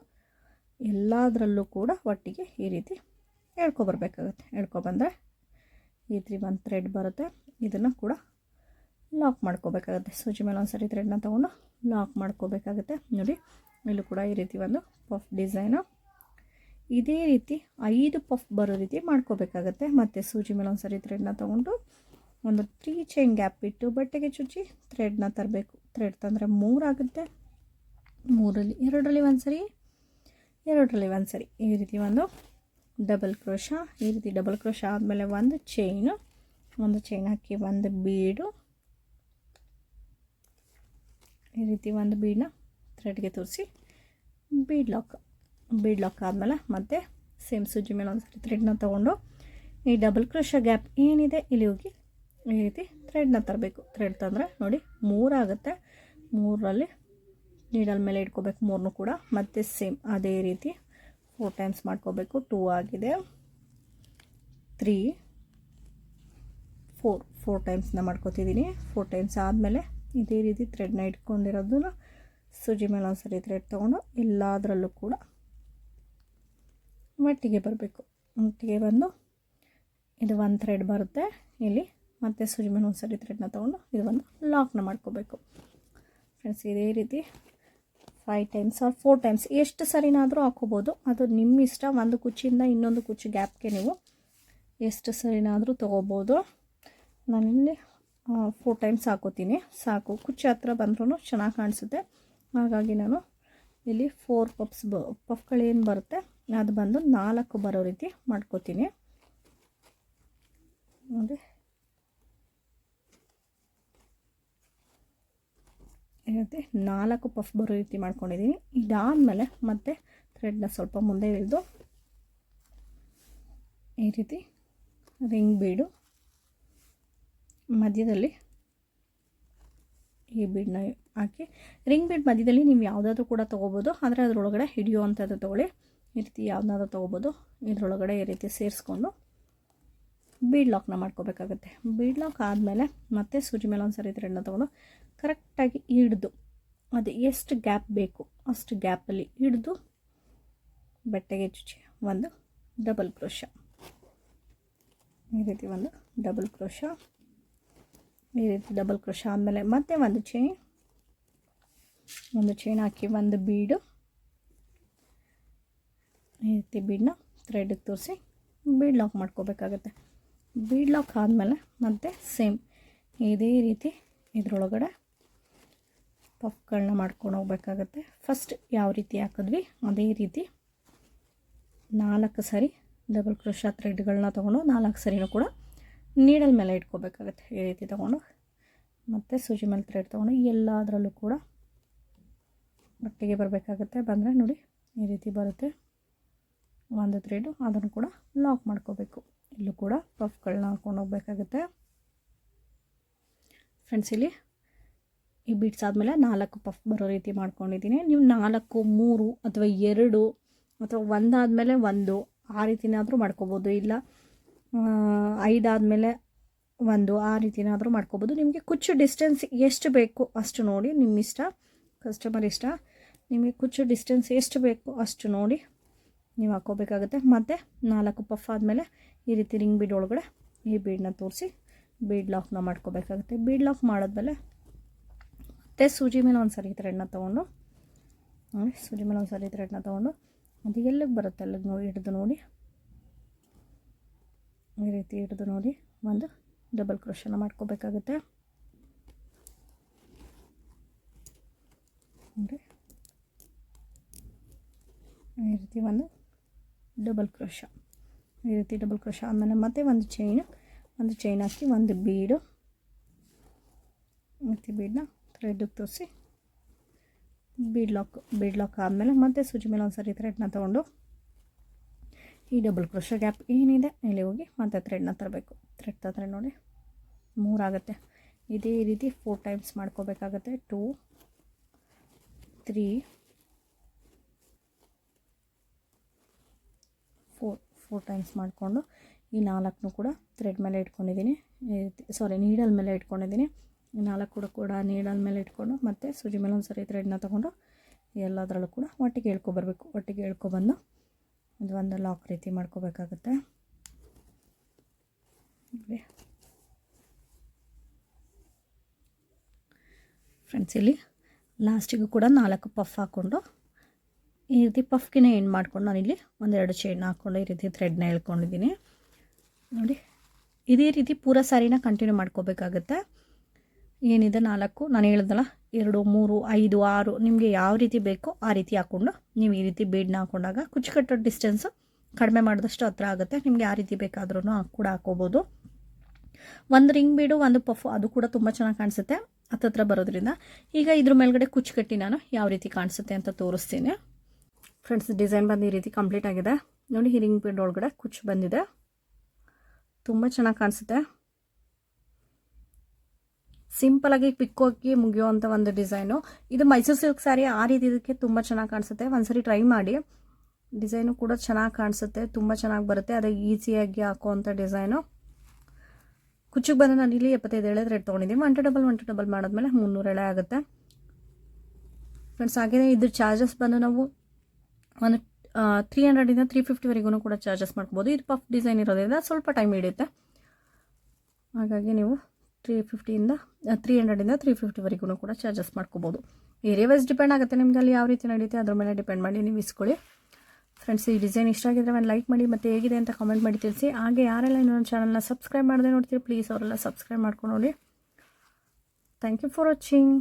ಎಲ್ಲದರಲ್ಲೂ ಕೂಡ ಒಟ್ಟಿಗೆ ಈ ರೀತಿ ಹೇಳ್ಕೊಬರ್ಬೇಕಾಗುತ್ತೆ ಎಳ್ಕೊಬಂದರೆ ಈ ರೀತಿ ಒಂದು ಥ್ರೆಡ್ ಬರುತ್ತೆ. ಇದನ್ನು ಕೂಡ ಲಾಕ್ ಮಾಡ್ಕೋಬೇಕಾಗುತ್ತೆ. ಸೂಜಿ ಮೇಲೆ ಒಂದು ಸರಿ ಥ್ರೆಡ್ನ ತೊಗೊಂಡು ಲಾಕ್ ಮಾಡ್ಕೋಬೇಕಾಗುತ್ತೆ. ನೋಡಿ, ಇಲ್ಲೂ ಕೂಡ ಈ ರೀತಿ ಒಂದು ಪಫ್ ಡಿಸೈನು ಇದೇ ರೀತಿ ಐದು ಪಫ್ ಬರೋ ರೀತಿ ಮಾಡ್ಕೋಬೇಕಾಗತ್ತೆ. ಮತ್ತು ಸೂಜಿ ಮೇಲೆ ಒಂದು ಸರಿ ಥ್ರೆಡ್ನ ತೊಗೊಂಡು ಒಂದು ತ್ರೀ ಚೈನ್ ಗ್ಯಾಪ್ ಬಿಟ್ಟು ಬಟ್ಟೆಗೆ ಚುಚ್ಚಿ ಥ್ರೆಡ್ನ ತರಬೇಕು. ಥ್ರೆಡ್ ತಂದರೆ ಮೂರಾಗುತ್ತೆ ಮೂರಲ್ಲಿ ಎರಡರಲ್ಲಿ ಒಂದು ಸರಿ, ಎರಡರಲ್ಲಿ ಒಂದು ಸರಿ. ಈ ರೀತಿ ಒಂದು ಡಬಲ್ ಕ್ರೋಶ ಈ ರೀತಿ ಡಬಲ್ ಕ್ರೋಶ ಆದಮೇಲೆ ಒಂದು ಚೈನು ಒಂದು ಚೈನ್ ಹಾಕಿ ಒಂದು ಬೀಡು ಈ ರೀತಿ ಒಂದು ಬೀಡನ್ನ ಥ್ರೆಡ್ಗೆ ತೋರಿಸಿ ಬೀಡ್ ಲಾಕ್ ಬೀಡ್ ಲಾಕ್ ಆದಮೇಲೆ ಮತ್ತೆ ಸೇಮ್ ಸೂಜಿ ಮೇಲೆ ಒಂದು ಸರಿ ಥ್ರೆಡ್ನ ತೊಗೊಂಡು ಈ ಡಬಲ್ ಕ್ರೋಶ ಗ್ಯಾಪ್ ಏನಿದೆ ಇಲ್ಲಿ ಹೋಗಿ ಈ ರೀತಿ ಥ್ರೆಡ್ನ ತರಬೇಕು. ಥ್ರೆಡ್ ತಂದರೆ ನೋಡಿ ಮೂರಾಗುತ್ತೆ ಮೂರರಲ್ಲಿ ನೀಡಲ್ ಮೇಲೆ ಇಟ್ಕೋಬೇಕು ಮೂರನ್ನು ಕೂಡ. ಮತ್ತೆ ಸೇಮ್ ಅದೇ ರೀತಿ ಫೋರ್ ಟೈಮ್ಸ್ ಮಾಡ್ಕೋಬೇಕು. ಟೂ ಆಗಿದೆ. ತ್ರೀ ಫೋರ್ ಫೋರ್ ಟೈಮ್ಸ್ನ ಮಾಡ್ಕೋತಿದ್ದೀನಿ ಫೋರ್ ಟೈಮ್ಸ್ ಆದಮೇಲೆ ಇದೇ ರೀತಿ ಥ್ರೆಡ್ನ ಇಟ್ಕೊಂಡಿರೋದನ್ನ ಸೂಜಿ ಮೇಲೆ ಒಂದು ಸರಿ ಥ್ರೆಡ್ ತೊಗೊಂಡು ಎಲ್ಲದರಲ್ಲೂ ಕೂಡ ಒಟ್ಟಿಗೆ ಬರಬೇಕು. ಒಟ್ಟಿಗೆ ಬಂದು ಇದು ಒಂದು ಥ್ರೆಡ್ ಬರುತ್ತೆ. ಇಲ್ಲಿ ಮತ್ತು ಸೂಜಿ ಮೇಲೆ ಒಂದು ಸರಿ ಥ್ರೆಡ್ನ ತೊಗೊಂಡು ಇದು ಒಂದು ಲಾಕ್ನ ಮಾಡ್ಕೋಬೇಕು. ಫ್ರೆಂಡ್ಸ್ ಇದೇ ರೀತಿ five times or four times ಎಷ್ಟು ಸರಿನಾದರೂ ಹಾಕೋಬೋದು ಅದು ನಿಮ್ಮ ಇಷ್ಟ, ಒಂದು ಕುಚ್ಚಿಂದ ಇನ್ನೊಂದು ಕುಚ್ಚು ಗ್ಯಾಪ್ಗೆ ನೀವು ಎಷ್ಟು ಸರಿನಾದರೂ ತೊಗೋಬೋದು. ನಾನಿಲ್ಲಿ ಫೋರ್ ಟೈಮ್ಸ್ ಹಾಕೋತೀನಿ. ಸಾಕು. ಕುಚ್ಚು ಹತ್ರ ಬಂದ್ರೂ ಚೆನ್ನಾಗಿ ಕಾಣಿಸುತ್ತೆ. ಹಾಗಾಗಿ ನಾನು ಇಲ್ಲಿ ಫೋರ್ ಪಫ್ಸ್ ಬ ಪಫ್ಗಳೇನು ಬರುತ್ತೆ, ಅದು ಬಂದು ನಾಲ್ಕು ಬರೋ ರೀತಿ ಮಾಡ್ಕೋತೀನಿ. ನೋಡಿ. ಏನಂತೆ? ನಾಲ್ಕು ಪಫ್ ಬರೋ ರೀತಿ ಮಾಡ್ಕೊಂಡಿದ್ದೀನಿ ಇದಾದಮೇಲೆ ಮತ್ತೆ ಥ್ರೆಡ್ನ ಸ್ವಲ್ಪ ಮುಂದೆ ಇಳಿದು ಈ ರೀತಿ ರಿಂಗ್ ಬೀಡು ಮಧ್ಯದಲ್ಲಿ ಈ ಬೀಡನ್ನ ಹಾಕಿ ರಿಂಗ್ ಬೀಡ್ ಮಧ್ಯದಲ್ಲಿ ನೀವು ಯಾವುದಾದ್ರೂ ಕೂಡ ತೊಗೋಬೋದು. ಆದರೆ ಅದರೊಳಗಡೆ ಹಿಡಿಯುವಂಥದ್ದು ತೊಗೊಳ್ಳಿ. ಈ ರೀತಿ ಯಾವುದಾದ್ರೂ ತೊಗೋಬೋದು. ಇದರೊಳಗಡೆ ಈ ರೀತಿ ಸೇರಿಸ್ಕೊಂಡು ಬೀಡ್ ಲಾಕ್ನ ಮಾಡ್ಕೋಬೇಕಾಗುತ್ತೆ. ಬೀಡ್ ಲಾಕ್ ಆದಮೇಲೆ ಮತ್ತೆ ಸೂಜಿ ಮೇಲೆ ಒಂದು ಸರಿ ಥ್ರೆಡ್ನ ತೊಗೊಂಡು ಕರೆಕ್ಟಾಗಿ ಹಿಡ್ದು ಅದು ಎಷ್ಟು ಗ್ಯಾಪ್ ಬೇಕು ಅಷ್ಟು ಗ್ಯಾಪಲ್ಲಿ ಹಿಡಿದು ಬಟ್ಟೆಗೆ ಚುಚ್ಚಿ ಒಂದು ಡಬಲ್ ಕ್ರೋಶ ಈ ರೀತಿ ಒಂದು ಡಬಲ್ ಕ್ರೋಶ ಈ ರೀತಿ ಡಬಲ್ ಕ್ರೋಶ ಆದಮೇಲೆ ಮತ್ತೆ ಒಂದು ಚೈನ್ ಒಂದು ಚೈನ್ ಹಾಕಿ ಒಂದು ಬೀಡು. ಈ ರೀತಿ ಬೀಡನ್ನ ಥ್ರೆಡ್ಗೆ ತೋರಿಸಿ ಬೀಡ್ ಲಾಕ್ ಮಾಡ್ಕೋಬೇಕಾಗತ್ತೆ. ಬೀಡ್ ಲಾಕ್ ಆದಮೇಲೆ ಮತ್ತೆ ಸೇಮ್ ಇದೇ ರೀತಿ ಇದರೊಳಗಡೆ ಪಫ್ಗಳನ್ನ ಮಾಡ್ಕೊಂಡು ಹೋಗ್ಬೇಕಾಗತ್ತೆ. ಫಸ್ಟ್ ಯಾವ ರೀತಿ ಹಾಕಿದ್ವಿ? ಅದೇ ರೀತಿ ನಾಲ್ಕು ಸರಿ ಡಬಲ್ ಕ್ರೋಶ ಥ್ರೆಡ್ಗಳನ್ನ ತೊಗೊಂಡು ನಾಲ್ಕು ಸರಿನೂ ಕೂಡ ನೀಡಲ್ ಮೇಲೆ ಇಟ್ಕೋಬೇಕಾಗತ್ತೆ. ಈ ರೀತಿ ತೊಗೊಂಡು ಮತ್ತು ಸೂಜಿ ಮೇಲೆ ಥ್ರೆಡ್ ತೊಗೊಂಡು ಎಲ್ಲದರಲ್ಲೂ ಕೂಡ ಬಟ್ಟೆಗೆ ಬರಬೇಕಾಗುತ್ತೆ. ಬಂದರೆ ನೋಡಿ ಈ ರೀತಿ ಬರುತ್ತೆ. ಒಂದು ಥ್ರೆಡು ಅದನ್ನು ಕೂಡ ಲಾಕ್ ಮಾಡ್ಕೋಬೇಕು. ಇಲ್ಲೂ ಕೂಡ ಪಫ್ಗಳನ್ನ ಹಾಕೊಂಡು ಹೋಗಬೇಕಾಗುತ್ತೆ. ಫ್ರೆಂಡ್ಸ್ ಇಲ್ಲಿ ಈ ಬೀಟ್ಸ್ ಆದಮೇಲೆ ನಾಲ್ಕು ಪಫ್ ಬರೋ ರೀತಿ ಮಾಡ್ಕೊಂಡಿದ್ದೀನಿ. ನೀವು ನಾಲ್ಕು, ಮೂರು ಅಥವಾ ಎರಡು ಅಥವಾ ಒಂದಾದಮೇಲೆ ಒಂದು ಆ ರೀತಿನಾದರೂ ಮಾಡ್ಕೋಬೋದು. ಇಲ್ಲ ಐದಾದಮೇಲೆ ಒಂದು ಆ ರೀತಿನಾದರೂ ಮಾಡ್ಕೋಬೋದು. ನಿಮಗೆ ಕುಚ್ಚು ಡಿಸ್ಟೆನ್ಸ್ ಎಷ್ಟು ಬೇಕು ಅಷ್ಟು ನೋಡಿ. ನಿಮ್ಮ ಇಷ್ಟ ಕಸ್ಟಮರ್ ಇಷ್ಟ. ನಿಮಗೆ ಕುಚ್ಚು ಡಿಸ್ಟೆನ್ಸ್ ಎಷ್ಟು ಬೇಕು ಅಷ್ಟು ನೋಡಿ ನೀವು ಹಾಕೋಬೇಕಾಗುತ್ತೆ ಮತ್ತು ನಾಲ್ಕು ಪಫ್ ಆದಮೇಲೆ ಈ ರೀತಿ ರಿಂಗ್ ಬೀಡ್ ಒಳಗಡೆ ಈ ಬೀಡನ್ನ ತೋರಿಸಿ ಬೀಡ್ ಲಾಕ್ನ ಮಾಡ್ಕೋಬೇಕಾಗುತ್ತೆ. ಬೀಡ್ ಲಾಕ್ ಮಾಡಿದ್ಮೇಲೆ ಮತ್ತೆ ಸೂಜಿ ಮೇಲೆ ಒಂದು ಸರಿ ಥ್ರೆಡ್ನ ತೊಗೊಂಡು ಸೂಜಿ ಮೇಲೆ ಒಂದು ಸರಿ ಥ್ರೆಡ್ನ ತೊಗೊಂಡು, ಅದು ಎಲ್ಲಿಗೆ ಬರುತ್ತೆ ಅಲ್ಲಿಗೆ ನೋಡಿ ಹಿಡಿದು ನೋಡಿ. ಈ ರೀತಿ ಹಿಡಿದು ನೋಡಿ ಒಂದು ಡಬಲ್ ಕ್ರೋಶನ ಮಾಡ್ಕೋಬೇಕಾಗುತ್ತೆ. ನೋಡಿ. ಈ ರೀತಿ ಒಂದು ಡಬಲ್ ಕ್ರೋಶ ಈ ರೀತಿ ಡಬಲ್ ಕ್ರೋಶ ಆದಮೇಲೆ ಮತ್ತೆ ಒಂದು ಚೈನ್ ಒಂದು ಚೈನ್ ಹಾಕಿ ಒಂದು ಬೀಡು ಮತ್ತು ಬೀಡನ್ನ ಥ್ರೆಡ್ಗೆ ತೋರಿಸಿ ಬೀಡ್ ಲಾಕ್ ಬೀಡ್ ಲಾಕ್ ಆದಮೇಲೆ ಮತ್ತೆ ಸೂಜಿ ಮೇಲೆ ಒಂದು ಸರಿ ಥ್ರೆಡ್ನ ತೊಗೊಂಡು ಈ ಡಬಲ್ ಕ್ರೋಶ ಗ್ಯಾಪ್ ಏನಿದೆ, ಇಲ್ಲಿ ಹೋಗಿ ಮತ್ತೆ ಥ್ರೆಡ್ನ ತರಬೇಕು. ಥ್ರೆಡ್ ತಂದರೆ ನೋಡಿ ಮೂರಾಗುತ್ತೆ ಇದೇ ರೀತಿ ಫೋರ್ ಟೈಮ್ಸ್ ಮಾಡ್ಕೋಬೇಕಾಗತ್ತೆ. ಟೂ ತ್ರೀ ಫೋರ್ ಟೈಮ್ಸ್ ಮಾಡಿಕೊಂಡು ಈ ನಾಲ್ಕನ್ನು ಕೂಡ ಥ್ರೆಡ್ ಮೇಲೆ ಇಟ್ಕೊಂಡಿದ್ದೀನಿ. ಸಾರಿ ನೀಡಲ್ ಮೇಲೆ ಇಟ್ಕೊಂಡಿದ್ದೀನಿ. ಈ ನಾಲ್ಕು ಕೂಡ ಕೂಡ ನೀಡಲ್ ಮೇಲೆ ಇಟ್ಕೊಂಡು ಮತ್ತು ಸೂಜಿ ಮೇಲೆ ಒಂದು ಸರಿ ಥ್ರೆಡ್ನ ತೊಗೊಂಡು ಎಲ್ಲದರಲ್ಲೂ ಕೂಡ ಒಟ್ಟಿಗೆ ಹೇಳ್ಕೊಬರ್ಬೇಕು ಒಟ್ಟಿಗೆ ಹೇಳ್ಕೊಬಂದು ಇದು ಒಂದು ಲಾಕ್ ರೀತಿ ಮಾಡ್ಕೋಬೇಕಾಗುತ್ತೆ. ಫ್ರೆಂಡ್ಸ್ ಇಲ್ಲಿ ಲಾಸ್ಟಿಗೂ ಕೂಡ ನಾಲ್ಕು ಪಫ್ ಹಾಕ್ಕೊಂಡು ಈ ರೀತಿ ಪಫ್ಗಿನೇ ಎಂಡ್ ಮಾಡ್ಕೊಂಡು ನಾನಿಲ್ಲಿ ಒಂದೆರಡು ಚೈನ್ ಹಾಕ್ಕೊಂಡು ಈ ರೀತಿ ಥ್ರೆಡ್ನ ಹೇಳ್ಕೊಂಡಿದ್ದೀನಿ ನೋಡಿ, ಇದೇ ರೀತಿ ಪೂರ ಸ್ಯಾರಿನ ಕಂಟಿನ್ಯೂ ಮಾಡ್ಕೋಬೇಕಾಗತ್ತೆ? ಏನಿದೆ ನಾಲ್ಕು? ನಾನು ಹೇಳಿದ್ನಲ್ಲ, ಎರಡು, ಮೂರು, ಐದು, ಆರು, ನಿಮಗೆ ಯಾವ ರೀತಿ ಬೇಕೋ ಆ ರೀತಿ ಹಾಕ್ಕೊಂಡು ನೀವು ಈ ರೀತಿ ಬೀಡನ್ನ ಹಾಕೊಂಡಾಗ ಕುಚ್ಚು ಕಟ್ಟೋ ಡಿಸ್ಟೆನ್ಸು ಕಡಿಮೆ ಮಾಡಿದಷ್ಟು ಹತ್ರ ಆಗುತ್ತೆ. ನಿಮಗೆ ಆ ರೀತಿ ಬೇಕಾದ್ರೂ ಕೂಡ ಹಾಕ್ಕೋಬೋದು ಒಂದು ರಿಂಗ್ ಬೀಡು ಒಂದು ಪಫ್ ಅದು ಕೂಡ ತುಂಬ ಚೆನ್ನಾಗಿ ಕಾಣಿಸುತ್ತೆ ಹತ್ತತ್ರ ಬರೋದ್ರಿಂದ. ಈಗ ಇದ್ರ ಮೇಲ್ಗಡೆ ಕುಚ್ಚು ಕಟ್ಟಿ ನಾನು ಯಾವ ರೀತಿ ಕಾಣಿಸುತ್ತೆ ಅಂತ ತೋರಿಸ್ತೀನಿ. ಫ್ರೆಂಡ್ಸ್ ಡಿಸೈನ್ ಬಂದು ಈ ರೀತಿ ಕಂಪ್ಲೀಟ್ ಆಗಿದೆ. ನೋಡಿ ಹಿರಿಂಗ್ ರಿಂಗ್ ಬೀಡ್ ಒಳಗಡೆ ಕುಚ್ಚು ಬಂದಿದೆ. ತುಂಬ ಚೆನ್ನಾಗಿ ಕಾಣಿಸುತ್ತೆ. ಸಿಂಪಲಾಗಿ ಪಿಕ್ಕೋಗಿ ಮುಗಿಯುವಂಥ ಒಂದು ಡಿಸೈನು ಇದು ಮೈಸೂರು ಸಿಲ್ಕ್ ಸ್ಯಾರಿ ಆ ರೀತಿ ಇದಕ್ಕೆ ತುಂಬ ಚೆನ್ನಾಗಿ ಕಾಣಿಸುತ್ತೆ. ಒಂದ್ಸರಿ ಟ್ರೈ ಮಾಡಿ. ಡಿಸೈನು ಕೂಡ ಚೆನ್ನಾಗಿ ಕಾಣಿಸುತ್ತೆ. ತುಂಬ ಚೆನ್ನಾಗಿ ಬರುತ್ತೆ. ಅದೇ ಈಸಿಯಾಗಿ ಹಾಕುವಂಥ ಡಿಸೈನು ಕುಚ್ಚಿಗೆ ಬಂದು ನಾನು ಇಲ್ಲಿ ಎಪ್ಪತ್ತೈದು ಎಳೆ ರೇಟ್ ತೊಗೊಂಡಿದ್ದೀನಿ. One two double one two double ಮಾಡಿದ್ಮೇಲೆ ಮುನ್ನೂರು ಎಳೆ ಆಗುತ್ತೆ. ಫ್ರೆಂಡ್ಸ್ ಹಾಗೆಯೇ ಇದ್ರ ಚಾರ್ಜಸ್ ಬಂದು ನಾವು ಒಂದು ತ್ರೀ ಹಂಡ್ರೆಡಿಂದ ತ್ರೀ ಫಿಫ್ಟಿವರೆಗೂ ಕೂಡ ಚಾರ್ಜಸ್ ಮಾಡ್ಕೋಬೋದು. ಇದು ಪಫ್ ಡಿಸೈನ್ ಇರೋದ್ರಿಂದ ಸ್ವಲ್ಪ ಟೈಮ್ ಹಿಡಿಯುತ್ತೆ. ಹಾಗಾಗಿ ನೀವು ತ್ರೀ ಫಿಫ್ಟಿಯಿಂದ ತ್ರೀ ಹಂಡ್ರೆಡಿಂದ ತ್ರೀ ಫಿಫ್ಟಿವರೆಗೂ ಕೂಡ ಚಾರ್ಜಸ್ ಮಾಡ್ಕೋಬೋದು. ಏರಿಯಾ ವೈಸ್ ಡಿಪೆಂಡ್ ಆಗುತ್ತೆ ನಿಮ್ಗೆ ಅಲ್ಲಿ ಯಾವ ರೀತಿ ನಡೆಯುತ್ತೆ ಅದ್ರ ಮೇಲೆ ಡಿಪೆಂಡ್ ಮಾಡಿ ನೀವು ಇಸ್ಕೊಳ್ಳಿ. ಫ್ರೆಂಡ್ಸ್ ಈ ಡಿಸೈನ್ ಇಷ್ಟ ಆಗಿದ್ರೆ ಒಂದು ಲೈಕ್ ಮಾಡಿ, ಮತ್ತು ಹೇಗಿದೆ ಅಂತ ಕಾಮೆಂಟ್ ಮಾಡಿ ತಿಳಿಸಿ. ಹಾಗೆ ಯಾರೆಲ್ಲ ಇನ್ನೊಂದು ಚಾನಲ್ನ ಸಬ್ಸ್ಕ್ರೈಬ್ ಮಾಡದೆ ನೋಡ್ತೀರಿ ಪ್ಲೀಸ್ ಅವರೆಲ್ಲ ಸಬ್ಸ್ಕ್ರೈಬ್ ಮಾಡ್ಕೊಂಡು ನೋಡಿ ಥ್ಯಾಂಕ್ ಯು ಫಾರ್ ವಾಚಿಂಗ್